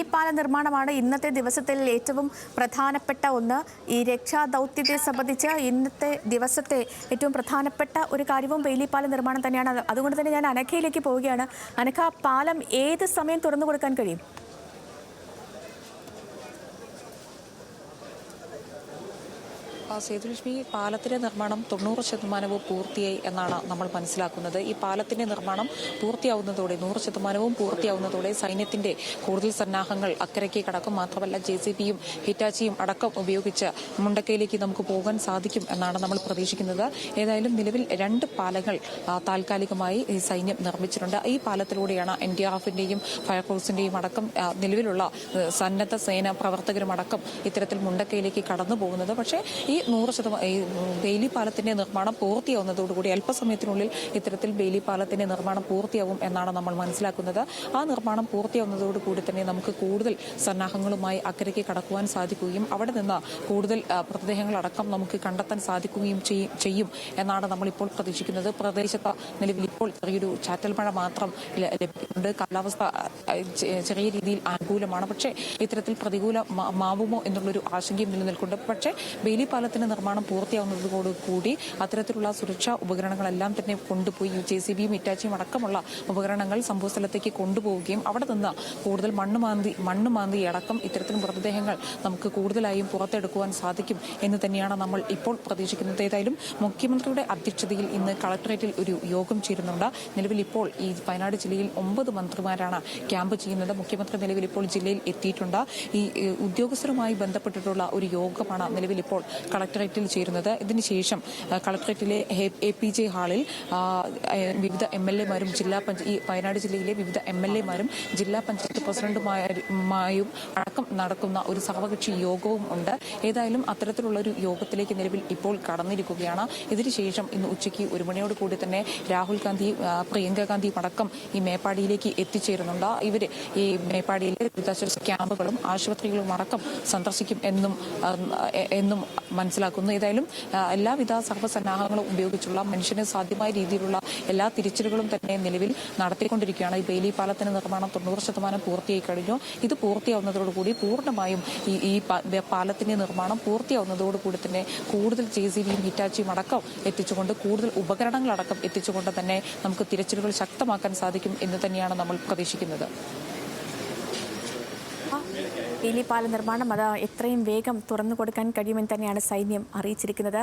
ബെയിലിപ്പാല നിർമ്മാണമാണ് ഇന്നത്തെ ദിവസത്തിൽ ഏറ്റവും പ്രധാനപ്പെട്ട ഒന്ന്. ഈ രക്ഷാദൗത്യത്തെ സംബന്ധിച്ച് ഇന്നത്തെ ദിവസത്തെ ഏറ്റവും പ്രധാനപ്പെട്ട ഒരു കാര്യവും പാല നിർമ്മാണം തന്നെയാണ്. അതുകൊണ്ട് തന്നെ ഞാൻ അനഖയിലേക്ക് പോവുകയാണ്. അനഖ പാലം ഏത് സമയം തുറന്നു കൊടുക്കാൻ കഴിയും? സേതുലക്ഷ്മി പാലത്തിന്റെ നിർമ്മാണം തൊണ്ണൂറ് ശതമാനവും പൂർത്തിയായി എന്നാണ് നമ്മൾ മനസ്സിലാക്കുന്നത്. ഈ പാലത്തിന്റെ നിർമ്മാണം പൂർത്തിയാവുന്നതോടെ നൂറ് ശതമാനവും പൂർത്തിയാവുന്നതോടെ സൈന്യത്തിന്റെ കൂടുതൽ സന്നാഹങ്ങൾ അക്കരയ്ക്ക് കടക്കും. മാത്രമല്ല ജെ സി പിയും ഹിറ്റാച്ചിയും അടക്കം ഉപയോഗിച്ച് മുണ്ടക്കയിലേക്ക് നമുക്ക് പോകാൻ സാധിക്കും എന്നാണ് നമ്മൾ പ്രതീക്ഷിക്കുന്നത്. ഏതായാലും നിലവിൽ രണ്ട് പാലങ്ങൾ താൽക്കാലികമായി ഈ സൈന്യം നിർമ്മിച്ചിട്ടുണ്ട്. ഈ പാലത്തിലൂടെയാണ് എൻ ഡി ആർ ഫയർഫോഴ്സിന്റെയും അടക്കം നിലവിലുള്ള സന്നദ്ധ സേന പ്രവർത്തകരുമടക്കം ഇത്തരത്തിൽ മുണ്ടക്കയിലേക്ക് കടന്നു പോകുന്നത് പക്ഷേ ഈ നൂറ് ശതമാനം ഈ ബെയിലി പാലത്തിന്റെ നിർമ്മാണം പൂർത്തിയാവുന്നതോടുകൂടി അല്പസമയത്തിനുള്ളിൽ ഇത്തരത്തിൽ ബെയിലി പാലത്തിന്റെ നിർമ്മാണം പൂർത്തിയാവും എന്നാണ് നമ്മൾ മനസ്സിലാക്കുന്നത്. ആ നിർമ്മാണം പൂർത്തിയാവുന്നതോടുകൂടി തന്നെ നമുക്ക് കൂടുതൽ സന്നാഹങ്ങളുമായി അക്കരയ്ക്ക് കടക്കുവാൻ സാധിക്കുകയും അവിടെ നിന്ന് കൂടുതൽ മൃതദേഹങ്ങളടക്കം നമുക്ക് കണ്ടെത്താൻ സാധിക്കുകയും ചെയ്യും- എന്നാണ് നമ്മൾ ഇപ്പോൾ പ്രതീക്ഷിക്കുന്നത്. പ്രദേശത്ത് നിലവിൽ ഇപ്പോൾ ചെറിയൊരു ചാറ്റൽ മഴ മാത്രം ലഭിക്കുന്നുണ്ട്. കാലാവസ്ഥ ചെറിയ രീതിയിൽ അനുകൂലമാണ്. പക്ഷേ ഇത്തരത്തിൽ പ്രതികൂല മാവുമോ എന്നുള്ളൊരു ആശങ്കയും നിലനിൽക്കുന്നുണ്ട്. പക്ഷേ ബെയിലി പാലത്തിന്റെ നിർമ്മാണം പൂർത്തിയാവുന്നതോടുകൂടി അത്തരത്തിലുള്ള സുരക്ഷാ ഉപകരണങ്ങളെല്ലാം തന്നെ കൊണ്ടുപോയി ജെ സി ബിയും ഇറ്റാച്ചിയും അടക്കമുള്ള ഉപകരണങ്ങൾ സംഭവസ്ഥലത്തേക്ക് കൊണ്ടുപോവുകയും അവിടെ നിന്ന് കൂടുതൽ മണ്ണ് മാന്തി മണ്ണ് മാന്തി അടക്കം ഇത്തരത്തിൽ മൃതദേഹങ്ങൾ നമുക്ക് കൂടുതലായും പുറത്തെടുക്കുവാൻ സാധിക്കും എന്ന് തന്നെയാണ് നമ്മൾ ഇപ്പോൾ പ്രതീക്ഷിക്കുന്നത്. ഏതായാലും മുഖ്യമന്ത്രിയുടെ അധ്യക്ഷതയിൽ ഇന്ന് കളക്ടറേറ്റിൽ ഒരു യോഗം ചേരുന്നുണ്ട്. നിലവിൽ ഇപ്പോൾ ഈ വയനാട് ജില്ലയിൽ ഒമ്പത് മന്ത്രിമാരാണ് ക്യാമ്പ് ചെയ്യുന്നത്. മുഖ്യമന്ത്രി നിലവിൽ ഇപ്പോൾ ജില്ലയിൽ എത്തിയിട്ടുണ്ട്. ഈ ഉദ്യോഗസ്ഥരുമായി ബന്ധപ്പെട്ടിട്ടുള്ള ഒരു യോഗമാണ് നിലവിൽ ഇപ്പോൾ കളക്ടറേറ്റിൽ ചേരുന്നത്. ഇതിനുശേഷം കളക്ടറേറ്റിലെ എ പി ജെ ഹാളിൽ വിവിധ എം എൽ എമാരും ജില്ലാ പഞ്ചായത്ത് ഈ വയനാട് ജില്ലയിലെ വിവിധ എം എൽ എമാരും ജില്ലാ പഞ്ചായത്ത് പ്രസിഡന്റുമായും അടക്കം നടക്കുന്ന ഒരു സർവകക്ഷി യോഗവും ഉണ്ട്. ഏതായാലും അത്തരത്തിലുള്ള ഒരു യോഗത്തിലേക്ക് നിലവിൽ ഇപ്പോൾ കടന്നിരിക്കുകയാണ്. ഇതിനുശേഷം ഇന്ന് ഉച്ചയ്ക്ക് ഒരു മണിയോട് കൂടി തന്നെ രാഹുൽ ഗാന്ധി പ്രിയങ്ക ഗാന്ധിയും അടക്കം ഈ മേപ്പാടിയിലേക്ക് എത്തിച്ചേരുന്നുണ്ട്. ഇവർ ഈ മേപ്പാടിയിലെ ദുരിതാശ്വാസ ക്യാമ്പുകളും ആശുപത്രികളും അടക്കം സന്ദർശിക്കും എന്നും എന്നും മനസ്സിലാക്കുന്നു. ഏതായാലും എല്ലാവിധ സർവസന്നാഹങ്ങളും ഉപയോഗിച്ചുള്ള മനുഷ്യന് സാധ്യമായ രീതിയിലുള്ള എല്ലാ തിരിച്ചലുകളും തന്നെ നിലവിൽ നടത്തിക്കൊണ്ടിരിക്കുകയാണ്. ഈ ബെയിലി പാലത്തിന്റെ നിർമ്മാണം തൊണ്ണൂറ് ശതമാനം പൂർത്തിയായി കഴിഞ്ഞു. ഇത് പൂർത്തിയാവുന്നതോടുകൂടി പൂർണമായും ഈ ഈ പാലത്തിന്റെ നിർമ്മാണം പൂർത്തിയാവുന്നതോടുകൂടി തന്നെ കൂടുതൽ ജെ സി ബിയും ഹിറ്റാച്ചിയും അടക്കം എത്തിച്ചുകൊണ്ട് കൂടുതൽ ഉപകരണങ്ങളടക്കം എത്തിച്ചുകൊണ്ട് തന്നെ നമുക്ക് തിരച്ചിലുകൾ ശക്തമാക്കാൻ സാധിക്കും എന്ന് തന്നെയാണ് നമ്മൾ പ്രതീക്ഷിക്കുന്നത്. ബെയിലിപ്പാല നിർമ്മാണം അത് എത്രയും വേഗം തുറന്നു കൊടുക്കാൻ കഴിയുമെന്ന് തന്നെയാണ് സൈന്യം അറിയിച്ചിരിക്കുന്നത്.